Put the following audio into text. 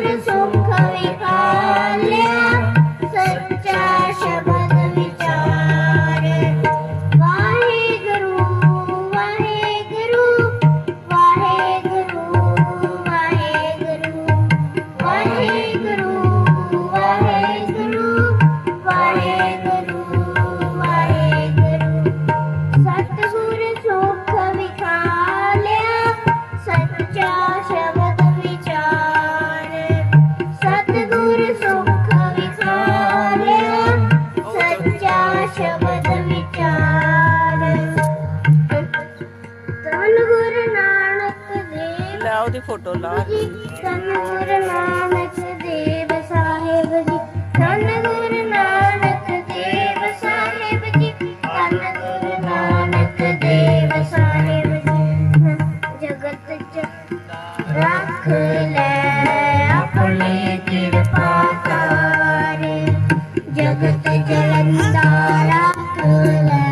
beautiful. ਲਾ ਉਹਦੀ photo ਲਾ। ਸਾਨੂੰ ਗੁਰੂ ਨਾਨਕ ਦੇਵ ਸਾਹਿਬ ਜੀ ਸਾਨੂੰ ਗੁਰੂ ਨਾਨਕ ਦੇਵ ਸਾਹਿਬ ਜੀ ਸਾਨੂੰ ਗੁਰੂ ਨਾਨਕ ਦੇਵ ਸਾਹਿਬ ਜੀ, ਜਗਤ ਚ ਰੱਖ ਲੈ ਆਪਣੀ ਕਿਰਪਾ ਕਰ। ਜਗਤ ਜਲੰਦਾਰਾ ਰੱਖ ਲੈ।